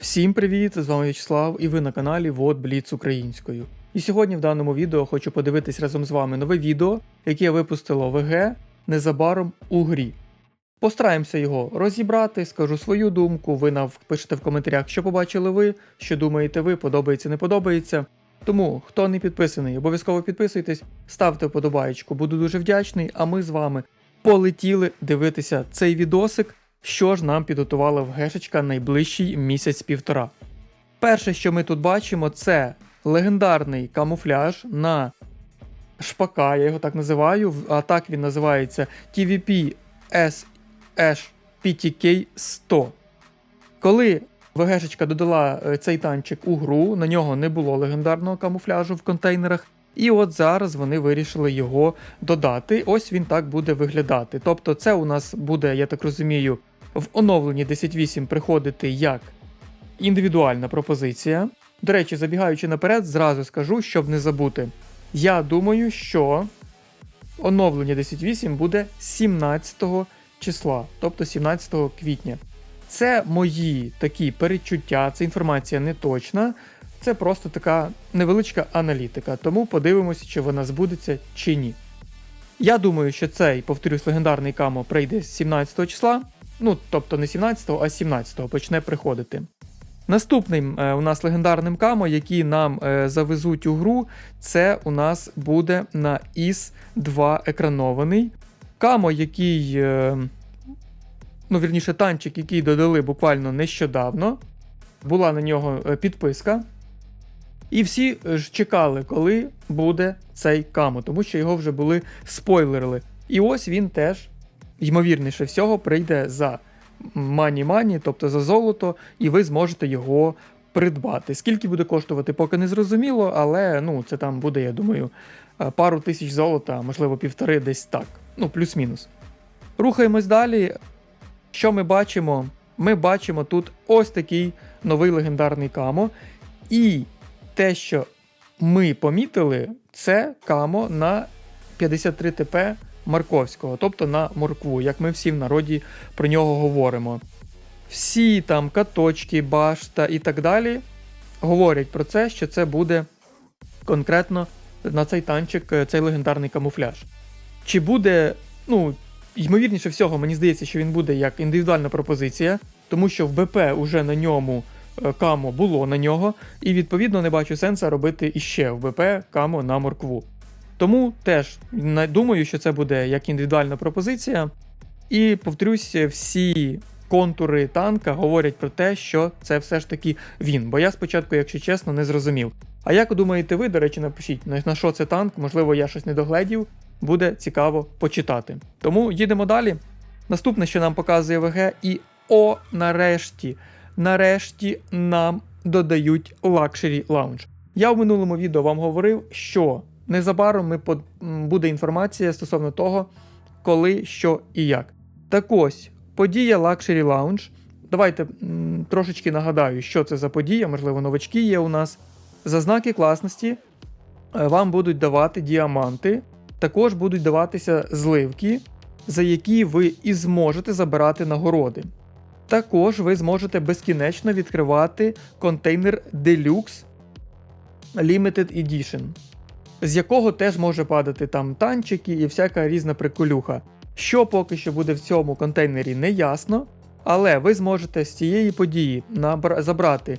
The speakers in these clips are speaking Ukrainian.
Всім привіт! З вами В'ячеслав і ви на каналі Вот Бліц Українською. І сьогодні в даному відео хочу подивитись разом з вами нове відео, яке випустило ВГ незабаром у грі. Постараємося його розібрати, скажу свою думку. Ви напишете в коментарях, що побачили ви, що думаєте ви, подобається, не подобається. Тому, хто не підписаний, обов'язково підписуйтесь, ставте вподобаєчку, буду дуже вдячний. А ми з вами полетіли дивитися цей відосик, що ж нам підготувала ВГшечка найближчий місяць-півтора. Перше, що ми тут бачимо, це легендарний камуфляж на шпака, я його так називаю, а так він називається TVP SH PTK 100. Коли ВГшечка додала е, цей танчик у гру, на нього не було легендарного камуфляжу в контейнерах. І от зараз вони вирішили його додати. Ось він так буде виглядати. Тобто, це у нас буде, я так розумію, в оновленні 10.8 приходити як індивідуальна пропозиція. До речі, забігаючи наперед, зразу скажу, щоб не забути. Я думаю, що оновлення 10.8 буде 17 числа, тобто 17 квітня. Це мої такі передчуття, це інформація не точна. Це просто така невеличка аналітика, тому подивимося, чи вона збудеться чи ні. Я думаю, що цей, повторюсь, легендарний камо прийде з 17 числа, ну тобто не 17-го, а 17-го почне приходити. Наступним е, у нас легендарним камо, який нам е, завезуть у гру, це у нас буде на ІС 2 екранований. Камо, який, е, ну вірніше, танчик, який додали буквально нещодавно. Була на нього підписка. І всі ж чекали, коли буде цей камо, тому що його вже були спойлерили. І ось він теж, ймовірніше всього, прийде за мані-мані, тобто за золото, і ви зможете його придбати. Скільки буде коштувати, поки не зрозуміло, але ну, це там буде, я думаю, е, пару тисяч золота, можливо півтори, десь так. Ну, плюс-мінус. Рухаємось далі. Що ми бачимо? Ми бачимо тут ось такий новий легендарний камо. І те, що ми помітили, це камо на 53 ТП Марковського, тобто на моркву, як ми всі в народі про нього говоримо. Всі там каточки, башта і так далі говорять про це, що це буде конкретно на цей танчик, е, цей легендарний камуфляж. Чи буде, ну, ймовірніше всього, мені здається, що він буде як індивідуальна пропозиція, тому що в БП уже на ньому е, камо було на нього, і відповідно не бачу сенсу робити іще в БП камо на моркву. Тому теж думаю, що це буде як індивідуальна пропозиція. І повторюсь, всі контури танка говорять про те, що це все ж таки він. Бо я спочатку, якщо чесно, не зрозумів. А як думаєте ви, до речі, напишіть, на що це танк, можливо, я щось не догледів, буде цікаво почитати. Тому їдемо далі. Наступне, що нам показує ВГ, і о, нарешті, нарешті нам додають Luxury Lounge. Я в минулому відео вам говорив, що незабаром ми под... буде інформація стосовно того, коли, що і як. Так ось, подія Luxury Lounge. Давайте м, трошечки нагадаю, що це за подія, можливо, новачки є у нас. За знаки класності е, вам будуть давати діаманти, також будуть даватися зливки, за які ви і зможете забирати нагороди. Також ви зможете безкінечно відкривати контейнер Deluxe Limited Edition, з якого теж може падати там танчики і всяка різна приколюха. Що поки що буде в цьому контейнері, не ясно, але ви зможете з цієї події набра- забрати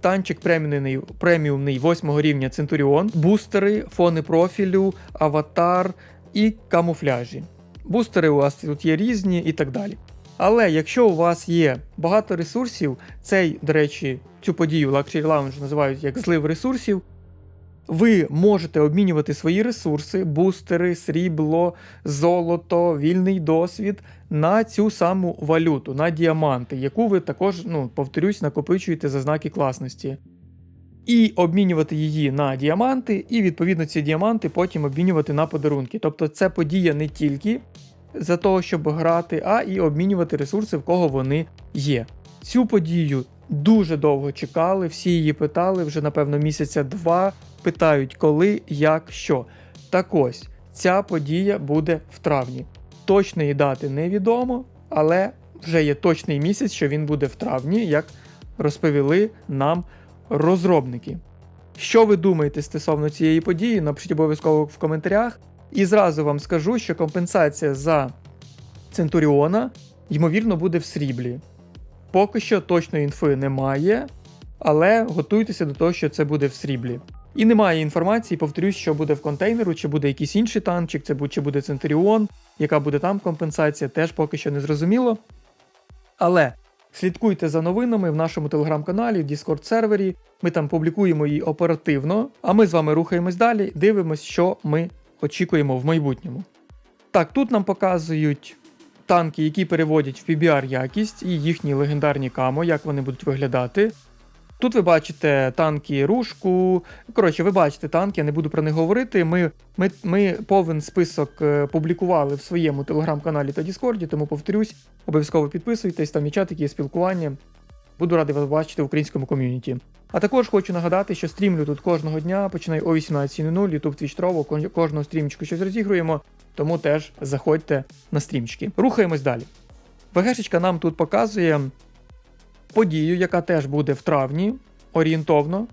танчик преміумний, преміумний 8 рівня Центуріон, бустери, фони профілю, аватар і камуфляжі. Бустери у вас тут є різні і так далі. Але якщо у вас є багато ресурсів, цей, до речі, цю подію Luxury Lounge називають як злив ресурсів. Ви можете обмінювати свої ресурси, бустери, срібло, золото, вільний досвід на цю саму валюту, на діаманти, яку ви також, ну, повторюсь, накопичуєте за знаки класності. І обмінювати її на діаманти, і відповідно ці діаманти потім обмінювати на подарунки. Тобто це подія не тільки за того, щоб грати, а і обмінювати ресурси, в кого вони є. Цю подію дуже довго чекали, всі її питали вже, напевно, місяця два. Питають, коли, як, що. Так ось, ця подія буде в травні. Точної дати невідомо, але вже є точний місяць, що він буде в травні, як розповіли нам розробники. Що ви думаєте стосовно цієї події? Напишіть обов'язково в коментарях. І зразу вам скажу, що компенсація за Центуріона, ймовірно, буде в сріблі. Поки що точної інфи немає, але готуйтеся до того, що це буде в сріблі. І немає інформації, повторюсь, що буде в контейнеру, чи буде якийсь інший танчик, це чи буде Центуріон, яка буде там компенсація, теж поки що не зрозуміло. Але слідкуйте за новинами в нашому телеграм-каналі, в Discord сервері. Ми там публікуємо її оперативно. А ми з вами рухаємось далі, дивимось, що ми очікуємо в майбутньому. Так, тут нам показують танки, які переводять в PBR якість і їхні легендарні камо, як вони будуть виглядати. Тут ви бачите танки Рушку. Коротше, ви бачите танки, я не буду про них говорити. Ми, ми, ми повен список е, публікували в своєму телеграм-каналі та Діскорді, тому повторюсь, обов'язково підписуйтесь, там є чатики, є спілкування. Буду радий вас бачити в українському ком'юніті. А також хочу нагадати, що стрімлю тут кожного дня, починаю о 18.00, YouTube, Twitch, Trovo, кожного стрімчику щось розігруємо, тому теж заходьте на стрімчики. Рухаємось далі. ВГшечка нам тут показує подію, яка теж буде в травні, орієнтовно,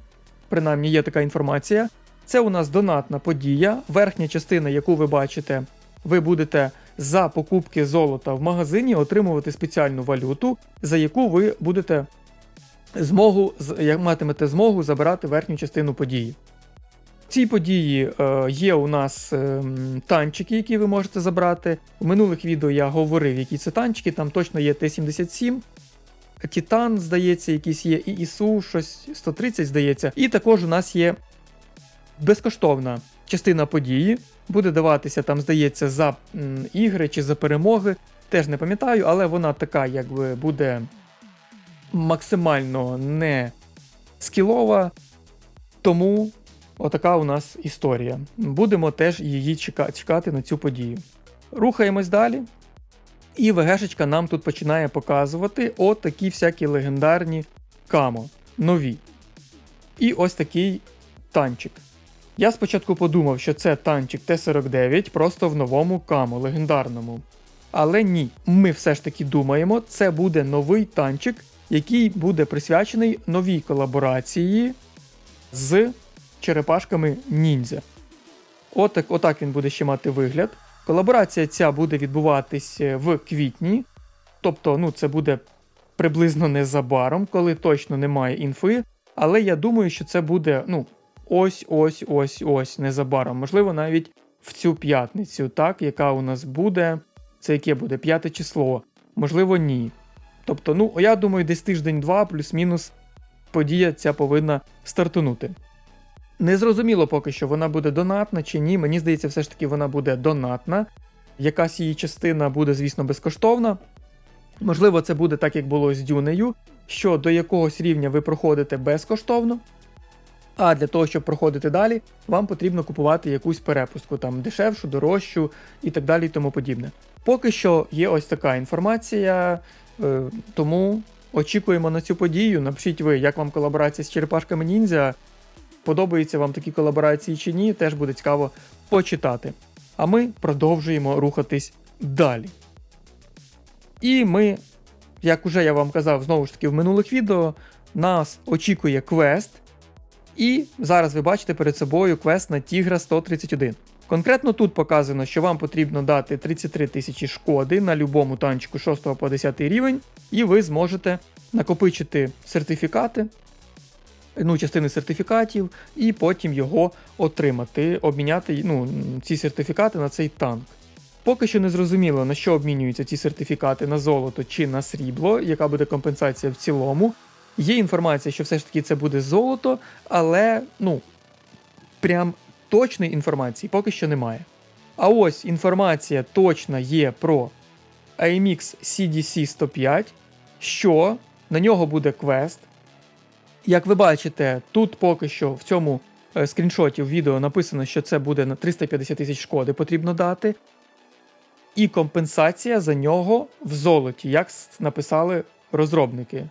принаймні є така інформація. Це у нас донатна подія. Верхня частина, яку ви бачите, ви будете за покупки золота в магазині отримувати спеціальну валюту, за яку ви будете змогу, матимете змогу забирати верхню частину події. Цій події е, є у нас ем, танчики, які ви можете забрати. В минулих відео я говорив, які це танчики, там точно є Т-77. Титан, здається, якийсь є, і ІСУ, щось 130, здається. І також у нас є безкоштовна частина події. Буде даватися там, здається, за ігри чи за перемоги. Теж не пам'ятаю, але вона така, якби буде максимально не скілова. Тому отака у нас історія. Будемо теж її чекати на цю подію. Рухаємось далі. І ВГшечка нам тут починає показувати от такі всякі легендарні камо, нові. І ось такий танчик. Я спочатку подумав, що це танчик Т-49 просто в новому камо, легендарному. Але ні, ми все ж таки думаємо, це буде новий танчик, який буде присвячений новій колаборації з черепашками ніндзя. Отак, отак він буде ще мати вигляд. Колаборація ця буде відбуватись в квітні, тобто, ну, це буде приблизно незабаром, коли точно немає інфи. Але я думаю, що це буде ну, ось ось ось ось незабаром. Можливо, навіть в цю п'ятницю, так, яка у нас буде. Це яке буде? П'яте число. Можливо, ні. Тобто, ну, я думаю, десь тиждень-два, плюс-мінус подія ця повинна стартунути. Незрозуміло поки що, вона буде донатна чи ні. Мені здається, все ж таки вона буде донатна. Якась її частина буде, звісно, безкоштовна. Можливо, це буде так, як було з Дюнею, що до якогось рівня ви проходите безкоштовно. А для того, щоб проходити далі, вам потрібно купувати якусь перепустку, там дешевшу, дорожчу і так далі і тому подібне. Поки що є ось така інформація, е, тому очікуємо на цю подію. Напишіть ви, як вам колаборація з черепашками ніндзя. Подобаються вам такі колаборації чи ні, теж буде цікаво почитати. А ми продовжуємо рухатись далі. І ми, як уже я вам казав знову ж таки в минулих відео, нас очікує квест. І зараз ви бачите перед собою квест на Тігра 131. Конкретно тут показано, що вам потрібно дати 33 тисячі шкоди на любому танчику 6 по 10 рівень, і ви зможете накопичити сертифікати, ну, частини сертифікатів, і потім його отримати, обміняти ну, ці сертифікати на цей танк. Поки що не зрозуміло, на що обмінюються ці сертифікати на золото чи на срібло, яка буде компенсація в цілому. Є інформація, що все ж таки це буде золото, але ну, прям точної інформації поки що немає. А ось інформація точна є про AMX CDC 105, що на нього буде квест. Як ви бачите, тут поки що в цьому е, скріншоті в відео написано, що це буде на 350 тисяч шкоди потрібно дати. І компенсація за нього в золоті, як написали розробники.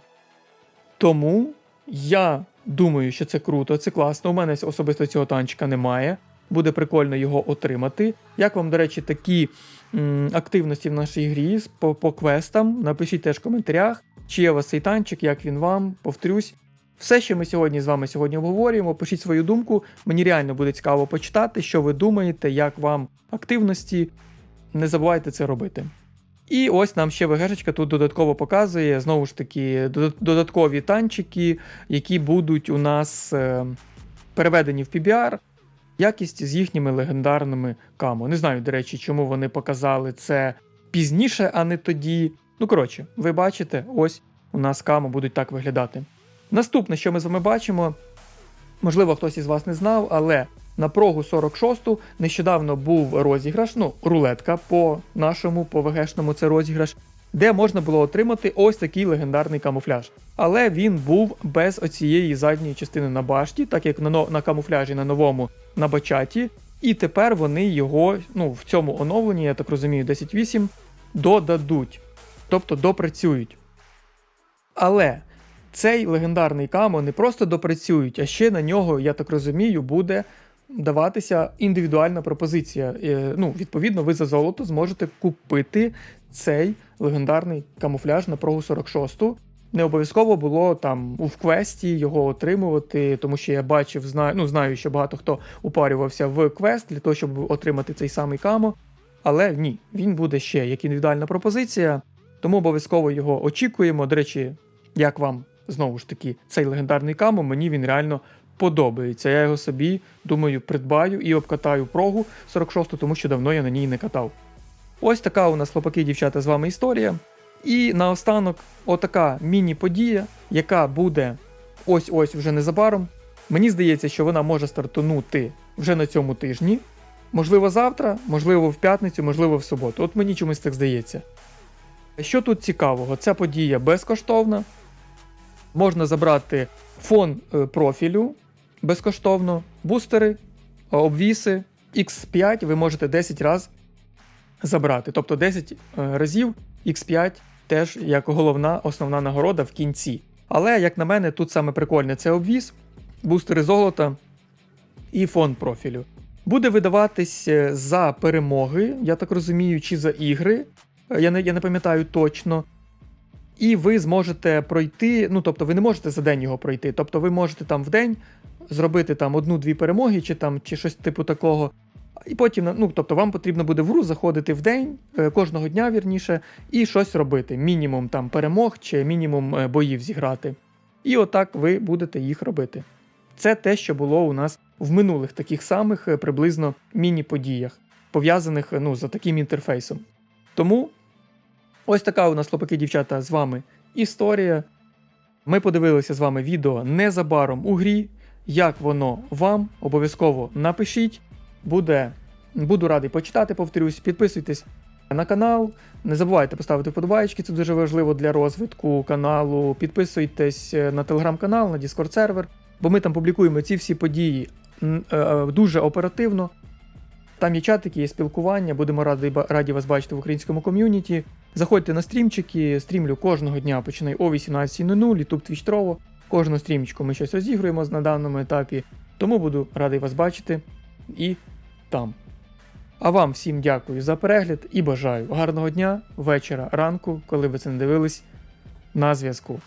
Тому я думаю, що це круто, це класно. У мене особисто цього танчика немає. Буде прикольно його отримати. Як вам, до речі, такі м, активності в нашій грі по, по квестам? Напишіть теж в коментарях. чи є у вас цей танчик, як він вам, повторюсь. Все, що ми сьогодні з вами сьогодні обговорюємо, пишіть свою думку. Мені реально буде цікаво почитати, що ви думаєте, як вам активності. Не забувайте це робити. І ось нам ще ВГшечка тут додатково показує знову ж таки додаткові танчики, які будуть у нас е, переведені в PBR. Якість з їхніми легендарними камо. Не знаю, до речі, чому вони показали це пізніше, а не тоді. Ну, коротше, ви бачите, ось у нас камо будуть так виглядати. Наступне, що ми з вами бачимо, можливо, хтось із вас не знав, але на прогу 46-ту нещодавно був розіграш, ну, рулетка по нашому, по ВГшному це розіграш, де можна було отримати ось такий легендарний камуфляж. Але він був без оцієї задньої частини на башті, так як на, на камуфляжі на новому на бачаті. І тепер вони його ну, в цьому оновленні, я так розумію, 10.8 додадуть, тобто допрацюють. Але цей легендарний камо не просто допрацюють, а ще на нього, я так розумію, буде даватися індивідуальна пропозиція. Е, Ну, відповідно, ви за золото зможете купити цей легендарний камуфляж на прогу 46. Не обов'язково було там у квесті його отримувати, тому що я бачив, знаю, ну знаю, що багато хто упарювався в квест для того, щоб отримати цей самий камо. Але ні, він буде ще як індивідуальна пропозиція, тому обов'язково його очікуємо. До речі, як вам знову ж таки цей легендарний камо, мені він реально подобається. Я його собі, думаю, придбаю і обкатаю прогу 46, тому що давно я на ній не катав. Ось така у нас хлопаки дівчата з вами історія. І наостанок, отака міні-подія, яка буде ось-ось вже незабаром. Мені здається, що вона може стартунути вже на цьому тижні. Можливо, завтра, можливо, в п'ятницю, можливо, в суботу. От мені чомусь так здається. Що тут цікавого? Ця подія безкоштовна. Можна забрати фон е, профілю безкоштовно, бустери, е, обвіси, X5 ви можете 10 разів забрати. Тобто 10 е, разів X5 теж як головна основна нагорода в кінці. Але, як на мене, тут саме прикольне це обвіз, бустери золота і фон профілю. Буде видаватись за перемоги, я так розумію, чи за ігри. Я не, я не пам'ятаю точно. І ви зможете пройти, ну тобто ви не можете за день його пройти. Тобто ви можете там в день зробити там одну-дві перемоги, чи там чи щось типу такого. І потім, ну тобто, вам потрібно буде в гру заходити в день, е, кожного дня вірніше, і щось робити. Мінімум там перемог чи мінімум е, боїв зіграти. І отак ви будете їх робити. Це те, що було у нас в минулих таких самих е, приблизно міні-подіях, пов'язаних ну, за таким інтерфейсом. Тому ось така у нас, хлопаки, дівчата, з вами історія. Ми подивилися з вами відео незабаром у грі. Як воно вам, обов'язково напишіть. Буде, буду радий почитати, повторюсь, підписуйтесь на канал. Не забувайте поставити вподобайки, це дуже важливо для розвитку каналу. Підписуйтесь е, на телеграм-канал, на Discord сервер, бо ми там публікуємо ці всі події е, е, дуже оперативно. Там є чатики, є спілкування, будемо раді, раді вас бачити в українському ком'юніті. Заходьте на стрімчики, стрімлю кожного дня, починай о 18.00, YouTube, Twitch. Кожну стрімчику ми щось розігруємо на даному етапі, тому буду радий вас бачити і там. А вам всім дякую за перегляд і бажаю гарного дня, вечора, ранку, коли ви це не дивились. На зв'язку.